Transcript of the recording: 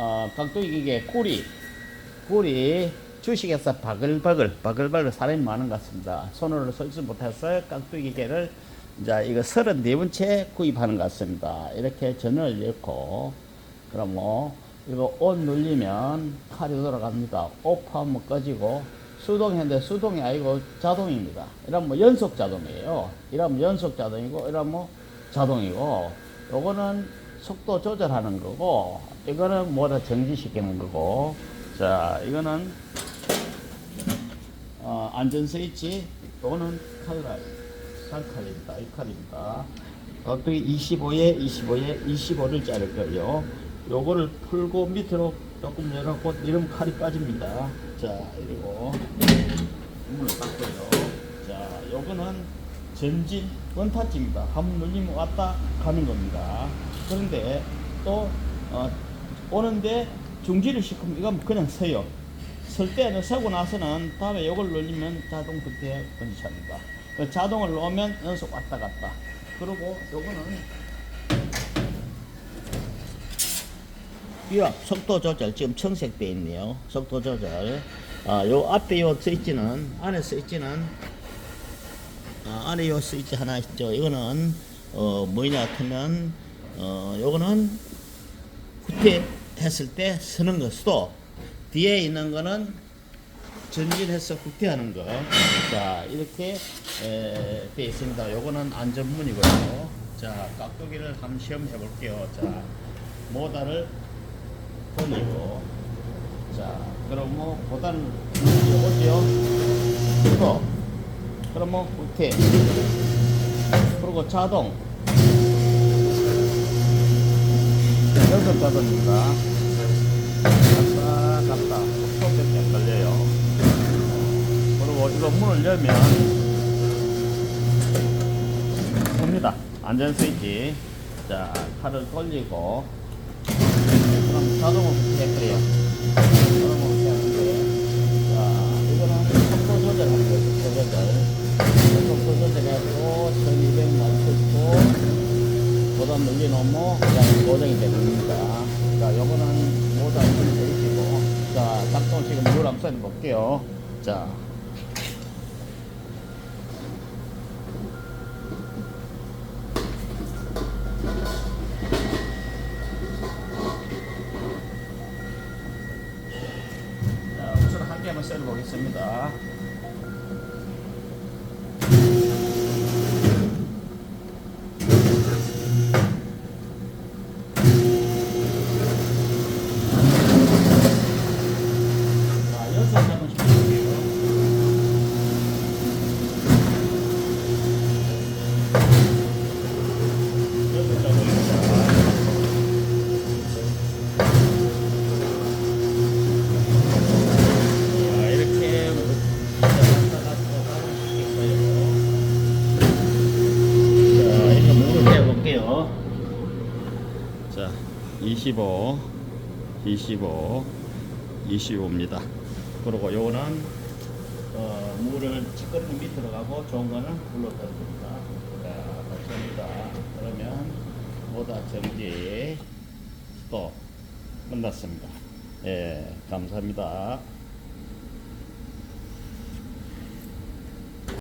어, 깍두기 기계 꿀이 꿀이 주식에서 바글바글 바글바글 사람이 많은 것 같습니다. 손으로 설지 못해서 깍두기 기계를 이제 이거 34번째 구입하는 것 같습니다. 이렇게 전원을 넣고 그럼 뭐 이거 온 눌리면 칼이 돌아갑니다. 오프하면 꺼지고 수동인데 수동이 아니고 자동입니다. 이러면 뭐 연속 자동이에요. 이러면 연속 자동이고 이러면 뭐 자동이고 요거는 속도 조절하는 거고 이거는 뭐다 정지시키는 거고. 자 이거는 어, 안전 스위치 요거는 칼라 쌍칼입니다 이 칼입니다. 깍두기 25에 25에 25를 자를 거예요? 요거를 풀고 밑으로 조금 열어고 이러면 칼이 빠집니다. 자 그리고. 문을 닫고요. 자 요거는 전진 원타치입니다. 한번 눌리면 왔다 가는 겁니다 그런데 또 어, 오는데 중지를 시키면 이건 그냥 서요. 설 때는 서고 나서는 다음에 이걸 눌리면 자동 그때 번지합니다. 그 자동을 놓으면 연속 왔다 갔다. 그리고 요거는 유압 속도 조절. 지금 청색 돼 있네요. 속도 조절. 아, 요 앞에 요 스위치는 안에 스위치는 아, 안에 요 스위치 하나 있죠. 이거는 어 뭐냐 하면 어 요거는 후퇴 했을 때거 수도 뒤에 있는 거는 전진해서 후퇴하는 거. 자, 이렇게 에, 돼 있습니다. 요거는 안전문이고요. 자, 깍두기를 한번 시험해 볼게요. 자, 모다를 돌리고. 자, 그럼 뭐, 보다는 요거죠. 이거. 그럼 뭐, 후퇴. 그리고 자동. 여섯 자동입니다. 갔다, 갔다. 안 걸려요. 그리고 이거 문을 열면 봅니다. 안전 스위치. 자, 칼을 돌리고 그럼 자동으로 해버려요. 자동으로 해는데 자, 이거는 속도 조절하는 거예요. 속도 조절. 속도 조절해가지고 1200 맞추고 보다 늘려놓으면 그냥 고정이 되는 겁니다. 자, 요거는 모자 이렇게 있고 자, 작동 지금 물 한번 써볼게요. 자. 자, 우선 한 개만 썰어보겠습니다. 자, 여섯 장은 시켜볼게요. 여섯 장입니다. 자, 이렇게 왔다 갔다 하고 자, 이렇게 물을 해볼게요. 자, 25, 25, 25입니다. 그리고 요거는 어, 물을 찌꺼는 밑으로 가고 좋은 거는 불로 떨어집니다. 자, 맞습니다. 그러면 모다 정지 또 끝났습니다. 예, 감사합니다.